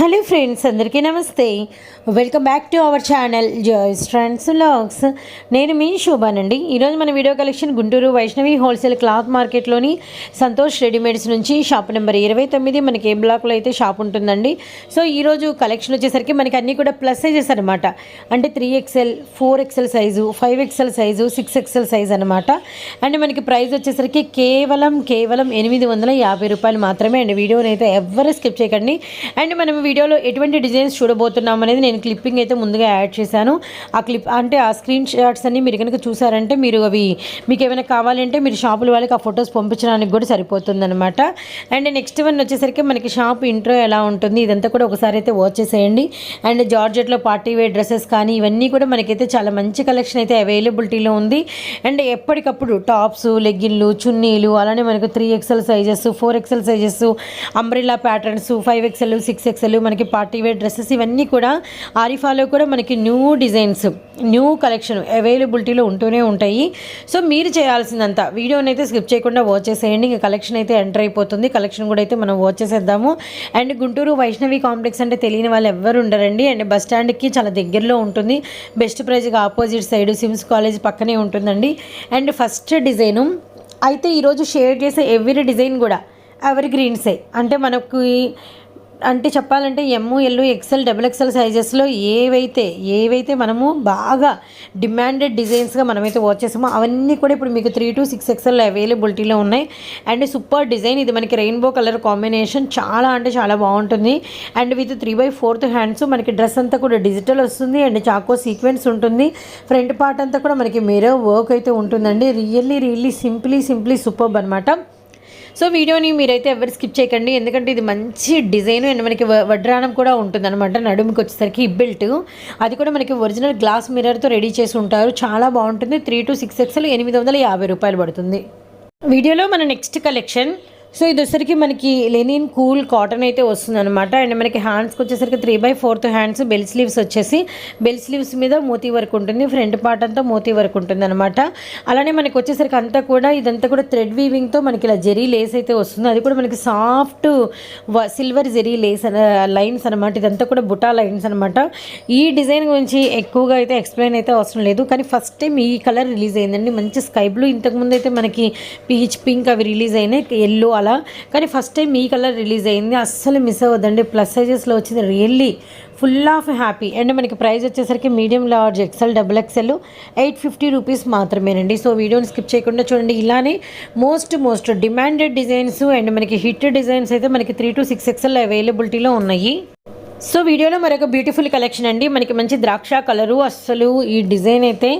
Hello friends అందరికీ నమస్తే. Welcome back to our channel Joy's friends vlogs నేను మీ శోభానండి ఈరోజు మన video collection Guntur Vaishnavi wholesale cloth మార్కెట్లోని Santosh readymades నుంచి షాప్ నెంబర్ ఇరవై తొమ్మిది మనకి ఏ బ్లాక్లో అయితే షాప్ ఉంటుందండి. సో ఈరోజు కలెక్షన్ వచ్చేసరికి మనకి అన్నీ కూడా ప్లస్ సైజెస్ అనమాట అంటే three XL four XL size five XL size six XL size అనమాట అండ్ మనకి ప్రైస్ వచ్చేసరికి కేవలం కేవలం ఎనిమిది వందల యాభై రూపాయలు మాత్రమే అండి. వీడియోని అయితే ఎవరు స్కిప్ చేయకండి. అండ్ మనం వీడియోలో ఎటువంటి డిజైన్స్ చూడబోతున్నాం అనేది నేను క్లిప్పింగ్ అయితే ముందుగా యాడ్ చేశాను. ఆ క్లిప్ అంటే ఆ స్క్రీన్ షాట్స్ అన్ని మీరు కనుక చూసారంటే మీరు అవి మీకు ఏమైనా కావాలంటే మీరు షాపుల వాళ్ళకి ఆ ఫొటోస్ పంపించడానికి కూడా సరిపోతుందనమాట అండ్ నెక్స్ట్ వన్ వచ్చేసరికి మనకి షాప్ ఇంట్రో ఎలా ఉంటుంది ఇదంతా కూడా ఒకసారి అయితే వాచ్ చేసేయండి. అండ్ జార్జెట్లో పార్టీ వేర్ డ్రెస్సెస్ కానీ ఇవన్నీ కూడా మనకైతే చాలా మంచి కలెక్షన్ అయితే అవైలబిలిటీలో ఉంది. అండ్ ఎప్పటికప్పుడు టాప్స్ లెగ్గిన్లు చున్నీలు అలానే మనకు three XL sizes four XL sizes umbrella patterns five XL six XL మనకి పార్టీ వేర్ డ్రెస్సెస్ ఇవన్నీ కూడా ఆరిఫాలో కూడా మనకి న్యూ డిజైన్స్ న్యూ కలెక్షన్ అవైలబిలిటీలో ఉంటూనే ఉంటాయి. సో మీరు చేయాల్సిందంతా వీడియోని అయితే స్కిప్ చేయకుండా వాచ్ చేసేయండి. ఇంకా కలెక్షన్ అయితే ఎంటర్ అయిపోతుంది. కలెక్షన్ కూడా అయితే మనం వాచ్ చేసేద్దాము. అండ్ గుంటూరు వైష్ణవి కాంప్లెక్స్ అంటే తెలియని వాళ్ళు ఎవ్వరు ఉండరండి. అండ్ బస్ స్టాండ్కి చాలా దగ్గరలో ఉంటుంది. బెస్ట్ ప్రైజ్గా ఆపోజిట్ సైడ్ సిమ్స్ కాలేజ్ పక్కనే ఉంటుందండి. అండ్ ఫస్ట్ డిజైను అయితే ఈరోజు షేర్ చేసే ఎవ్రీ డిజైన్ కూడా ఎవరి గ్రీన్సే అంటే మనకు అంటే చెప్పాలంటే ఎమ్ము ఎల్లు ఎక్సెల్ డబుల్ ఎక్సెల్ సైజెస్లో ఏవైతే ఏవైతే మనము బాగా డిమాండెడ్ డిజైన్స్గా మనమైతే వాచ్ చేసామో అవన్నీ కూడా ఇప్పుడు మీకు త్రీ టు సిక్స్ ఎక్సెల్ అవైలబిలిటీలో ఉన్నాయి. అండ్ సూపర్ డిజైన్ ఇది మనకి రెయిన్బో కలర్ కాంబినేషన్ చాలా అంటే చాలా బాగుంటుంది. And with three by fourth hands మనకి డ్రెస్ అంతా కూడా డిజిటల్ వస్తుంది. అండ్ చాకో సీక్వెన్స్ ఉంటుంది. ఫ్రంట్ పార్ట్ అంతా కూడా మనకి మిరర్ వర్క్ అయితే ఉంటుందండి. Really really simply simply superb అనమాట సో వీడియోని మీరైతే ఎవరు స్కిప్ చేయకండి. ఎందుకంటే ఇది మంచి డిజైన్ అండ్ మనకి వ- కూడా ఉంటుందన్నమాట. నడుముకి వచ్చేసరికి బిల్ట్. అది కూడా మనకి ఒరిజినల్ గ్లాస్ మిర్రర్తో రెడీ చేసి ఉంటారు. చాలా బాగుంటుంది. త్రీ టు సిక్స్ ఎక్స్ఎల్ ఎనిమిది వందల యాభై రూపాయలు పడుతుంది. వీడియోలో మన నెక్స్ట్ కలెక్షన్ సో ఇది వచ్చేసరికి మనకి లెనిన్ కూల్ కాటన్ అయితే వస్తుంది అనమాట అండ్ మనకి హ్యాండ్స్కి వచ్చేసరికి three by fourth hands bell sleeves వచ్చేసి బెల్ స్లీవ్స్ మీద మోతీ వర్క్ ఉంటుంది ఫ్రంట్ పార్ట్ అంతా మోతీ వర్క్ ఉంటుంది అనమాట అలానే మనకి వచ్చేసరికి అంతా కూడా ఇదంతా కూడా థ్రెడ్ వీవింగ్తో మనకి ఇలా జెరీ లేస్ అయితే వస్తుంది. అది కూడా మనకి సాఫ్ట్ సిల్వర్ జెరీ లేస్ లైన్స్ అనమాట ఇదంతా కూడా బుటా లైన్స్ అనమాట ఈ డిజైన్ గురించి ఎక్కువగా అయితే ఎక్స్ప్లెయిన్ అయితే అవసరం లేదు. కానీ ఫస్ట్ టైం ఈ కలర్ రిలీజ్ అయిందండి. మంచి స్కై బ్లూ ఇంతకుముందు అయితే మనకి పీచ్ పింక్ అవి రిలీజ్ అయినాయి. ఎల్లో అలా కానీ ఫస్ట్ టైం ఈ కలర్ రిలీజ్ అయింది. అస్సలు మిస్ అవ్వద్దండి. ప్లస్ సైజెస్లో వచ్చింది really full of happy and మనకి ప్రైస్ వచ్చేసరికి medium large XL double XL eight fifty rupees మాత్రమేనండి. సో వీడియోని స్కిప్ చేయకుండా చూడండి. ఇలానే most most demanded designs and మనకి హిట్ డిజైన్స్ అయితే మనకి త్రీ టు సిక్స్ ఎక్సెల్ అవైలబిలిటీలో ఉన్నాయి. సో వీడియోలో మరొక బ్యూటిఫుల్ కలెక్షన్ అండి. మనకి మంచి ద్రాక్ష కలరు అస్సలు ఈ డిజైన్ అయితే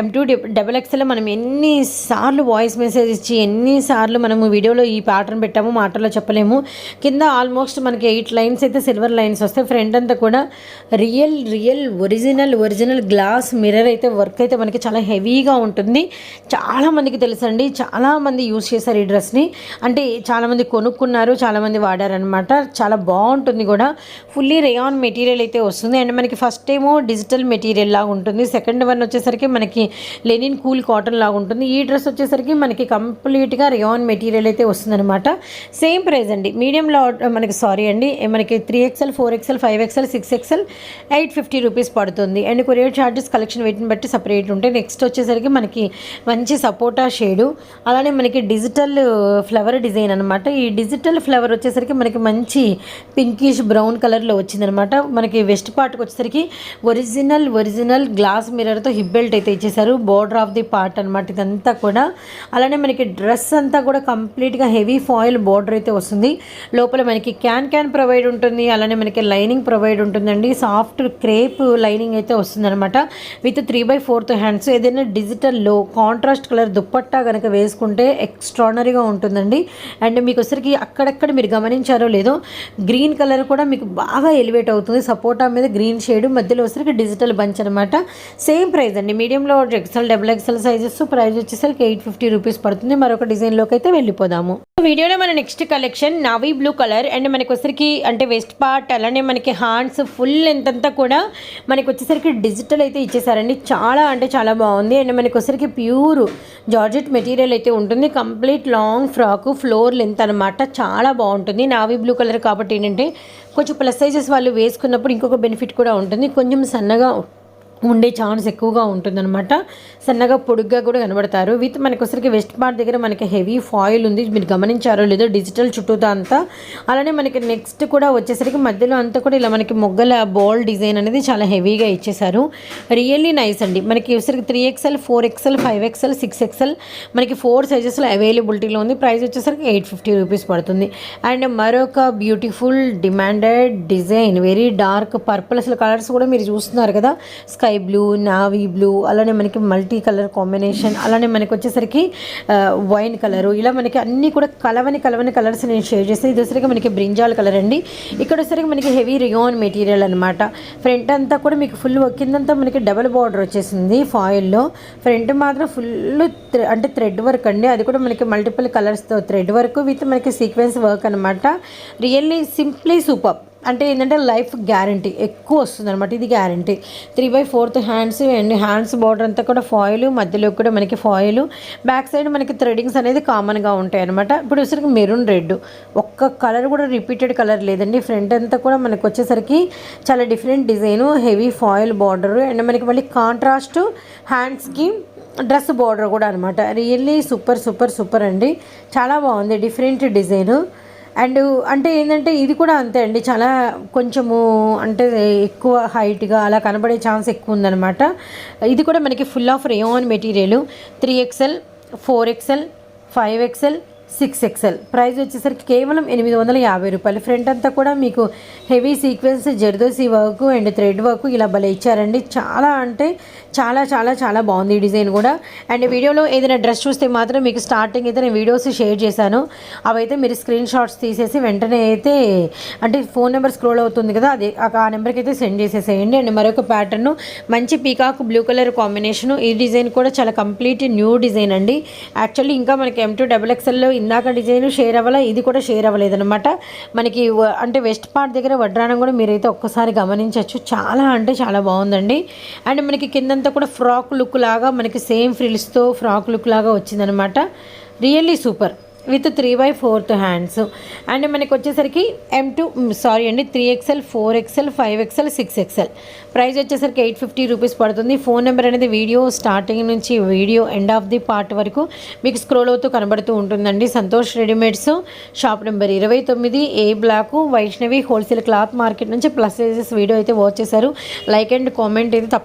ఎం టూ డబల్ ఎక్స్ఎల్ మనం ఎన్నిసార్లు వాయిస్ మెసేజ్ ఇచ్చి ఎన్నిసార్లు మనము వీడియోలో ఈ ప్యాటర్న్ పెట్టాము మాటల్లో చెప్పలేము. కింద ఆల్మోస్ట్ మనకి ఎయిట్ లైన్స్ అయితే సిల్వర్ లైన్స్ వస్తాయి. ఫ్రంట్ అంతా కూడా real real original original glass mirror అయితే వర్క్ అయితే మనకి చాలా హెవీగా ఉంటుంది. చాలా మందికి తెలుసండి చాలామంది యూజ్ యూస్ చేశారు ఈ డ్రెస్ని అంటే చాలామంది కొనుక్కున్నారు చాలామంది వాడారనమాట చాలా బాగుంటుంది కూడా. ఫుల్లీ రేయాన్ మెటీరియల్ అయితే వస్తుంది. అండ్ మనకి ఫస్ట్ ఏమో డిజిటల్ మెటీరియల్ లాగా ఉంటుంది. సెకండ్ వన్ వచ్చేసరికి మనకి లెనిన్ కూల్ కాటన్ లాగా ఉంటుంది. ఈ డ్రెస్ వచ్చేసరికి మనకి కంప్లీట్గా రేయాన్ మెటీరియల్ అయితే వస్తుందన్నమాట. సేమ్ ప్రైస్ అండి. మీడియంలో మనకి సారీ అండి. మనకి three XL four XL five XL six XL eight fifty rupees పడుతుంది. అండ్ కొరియర్ ఛార్జెస్ కలెక్షన్ వెయిట్ని బట్టి సపరేట్ ఉంటాయి. నెక్స్ట్ వచ్చేసరికి మనకి మంచి సపోటా షేడు. అలానే మనకి డిజిటల్ ఫ్లవర్ డిజైన్ అనమాట ఈ డిజిటల్ ఫ్లవర్ వచ్చేసరికి మనకి మంచి పింకిష్ బ్రౌన్ కలర్లో వచ్చిందనమాట. మనకి వెస్ట్ పార్ట్కి వచ్చేసరికి ఒరిజినల్ ఒరిజినల్ గ్లాస్ మిర్రర్తో హిప్ బెల్ట్ అయితే ఇచ్చేసారు బోర్డర్ ఆఫ్ ది పార్ట్ అనమాట ఇదంతా కూడా. అలానే మనకి డ్రెస్ అంతా కూడా కంప్లీట్గా హెవీ ఫాయిల్ బోర్డర్ అయితే వస్తుంది. లోపల మనకి క్యాన్ క్యాన్ ప్రొవైడ్ ఉంటుంది. అలానే మనకి లైనింగ్ ప్రొవైడ్ ఉంటుందండి. సాఫ్ట్ క్రేప్ లైనింగ్ అయితే వస్తుందన్నమాట with three by fourth hands. ఏదైనా డిజిటల్లో కాంట్రాస్ట్ కలర్ దుప్పట్టా కనుక వేసుకుంటే ఎక్స్ట్రానరీగా ఉంటుందండి. అండ్ మీకు వచ్చరికి అక్కడక్కడ మీరు గమనించారో లేదో గ్రీన్ కలర్ కూడా మీకు బాగా ఎలివేట్ అవుతుంది. సపోటా మీద గ్రీన్ షేడ్ మధ్యలో వచ్చేసరికి డిజిటల్ బంచ్ అనమాట సేమ్ ప్రైస్ అండి. మీడియంలో XL double XL sizes price వచ్చేసరికి ఎయిట్ ఫిఫ్టీ రూపీస్ పడుతుంది. మరొక డిజైన్లోకి అయితే వెళ్ళిపోదాము. వీడియోలో మన next collection navy blue colour and మనకి వచ్చరికి అంటే వెస్ట్ పార్ట్ అలానే మనకి హ్యాండ్స్ ఫుల్ లెంత్ అంతా కూడా మనకి వచ్చేసరికి డిజిటల్ అయితే ఇచ్చేసారండి. చాలా అంటే చాలా బాగుంది. అండ్ మనకి వచ్చరికి ప్యూర్ జార్జెట్ మెటీరియల్ అయితే ఉంటుంది. Complete long frock floor length అనమాట చాలా బాగుంటుంది. నావీ బ్లూ కలర్ కాబట్టి ఏంటంటే కొంచెం ప్లస్ సైజెస్ వాళ్ళు వేసుకున్నప్పుడు ఇంకొక బెనిఫిట్ కూడా ఉంటుంది. కొంచెం సన్నగా ఉండే ఛాన్స్ ఎక్కువగా ఉంటుందన్నమాట. సన్నగా పొడుగ్గా కూడా కనబడతారు. విత్ మనకు ఒకసారికి వెస్ట్ పార్ట్ దగ్గర మనకి హెవీ ఫాయిల్ ఉంది. మీరు గమనించారో లేదో డిజిటల్ చుట్టూతా అంతా. అలానే మనకి నెక్స్ట్ కూడా వచ్చేసరికి మధ్యలో అంతా కూడా ఇలా మనకి మొగ్గల బాల్ డిజైన్ అనేది చాలా హెవీగా ఇచ్చేసారు రియల్లీ నైస్ అండి. మనకి వచ్చేసరికి three XL four XL five XL six XL మనకి ఫోర్ సైజెస్లో అవైలబిలిటీలో ఉంది. ప్రైస్ వచ్చేసరికి ఎయిట్ ఫిఫ్టీ రూపీస్ పడుతుంది. అండ్ మరొక beautiful demanded design very dark purple అసలు కలర్స్ కూడా మీరు చూస్తున్నారు కదా. Sky sky blue navy blue అలానే మనకి మల్టీ కలర్ కాంబినేషన్ అలానే మనకి వచ్చేసరికి వైన్ కలరు. ఇలా మనకి అన్నీ కూడా కలవని కలవని కలర్స్ నేను షేర్ చేస్తాను. ఇది వచ్చేసరికి మనకి బ్రింజాల్ కలర్ అండి. ఇక్కడ వచ్చేసరికి మనకి హెవీ రియోన్ మెటీరియల్ అనమాట ఫ్రంట్ అంతా కూడా మీకు ఫుల్ కిందంతా మనకి డబల్ బార్డర్ వచ్చేసింది ఫాయిల్లో. ఫ్రంట్ మాత్రం ఫుల్ అంటే థ్రెడ్ వర్క్ అండి. అది కూడా మనకి మల్టిపుల్ కలర్స్తో థ్రెడ్ వర్క్ విత్ మనకి సీక్వెన్స్ వర్క్ అనమాట రియల్లీ సింప్లీ సూపర్. అంటే ఏంటంటే లైఫ్ గ్యారంటీ ఎక్కువ వస్తుంది అనమాట ఇది guarantee. Three by fourth hands and hands border అంతా కూడా ఫాయిల్ మధ్యలో కూడా మనకి ఫాయిల్. బ్యాక్ సైడ్ మనకి థ్రెడింగ్స్ అనేది కామన్గా ఉంటాయి అనమాట ఇప్పుడు వచ్చేసరికి మెరూన్ రెడ్. ఒక్క కలర్ కూడా రిపీటెడ్ కలర్ లేదండి. ఫ్రంట్ అంతా కూడా మనకు వచ్చేసరికి చాలా different design heavy foil border. And మనకి మళ్ళీ కాంట్రాస్ట్ హ్యాండ్స్కి డ్రెస్ బార్డర్ కూడా అనమాట రియల్లీ సూపర్ సూపర్ సూపర్ అండి. చాలా బాగుంది డిఫరెంట్ డిజైన్. అండ్ అంటే ఏంటంటే ఇది కూడా అంతే అండి. చాలా కొంచెము అంటే ఎక్కువ హైట్గా అలా కనబడే ఛాన్స్ ఎక్కువ ఉందనమాట ఇది కూడా మనకి full of rayon material three XL four XL five XL six XL. Price వచ్చేసరికి కేవలం ఎనిమిది వందల యాభై రూపాయలు. ఫ్రంట్ అంతా కూడా మీకు heavy sequence zardozi work and thread work ఇలా భలే ఇచ్చారండి. చాలా అంటే చాలా చాలా చాలా బాగుంది ఈ డిజైన్ కూడా. అండ్ వీడియోలో ఏదైనా డ్రెస్ చూస్తే మాత్రం మీకు స్టార్టింగ్ అయితే నేను వీడియోస్ షేర్ చేశాను. అవైతే మీరు స్క్రీన్ షాట్స్ తీసేసి వెంటనే అయితే అంటే ఫోన్ నెంబర్ స్క్రోల్ అవుతుంది కదా అది ఆ నెంబర్కి అయితే సెండ్ చేసేసేయండి. అండ్ మరొక ప్యాటర్న్ మంచి పీకాక్ బ్లూ కలర్ కాంబినేషను. ఈ డిజైన్ కూడా చాలా కంప్లీట్ న్యూ డిజైన్ అండి. యాక్చువల్లీ ఇంకా మనకి ఎం టూ డబుల్ ఎక్స్ఎల్లో ఇందాక డిజైన్ షేర్ అవ్వాలా? ఇది కూడా షేర్ అవ్వలేదన్నమాట. మనకి అంటే వెస్ట్ పార్ట్ దగ్గర వడ్రానం కూడా మీరైతే ఒక్కసారి గమనించవచ్చు చాలా అంటే చాలా బాగుందండి. అండ్ మనకి కిందంతా కూడా ఫ్రాక్ లుక్ లాగా మనకి సేమ్ ఫ్రిల్స్తో ఫ్రాక్ లుక్ లాగా వచ్చిందనమాట really super. With three by fourth hands. And మనకి వచ్చేసరికి ఎం టూ సారీ అండి three XL four XL five XL six XL price వచ్చేసరికి ఎయిట్ ఫిఫ్టీ రూపీస్ పడుతుంది. ఫోన్ నెంబర్ అనేది వీడియో స్టార్టింగ్ నుంచి video end of the part వరకు మీకు scroll అవుతూ కనబడుతూ ఉంటుందండి. సంతోష్ రెడీమేడ్స్ షాప్ నెంబర్ ఇరవై తొమ్మిది A block Vaishnavi wholesale cloth market నుంచి ప్లస్ సైజెస్ వీడియో అయితే వాచ్ చేశారు. లైక్ అండ్ కామెంట్ అయితే తప్పకుండా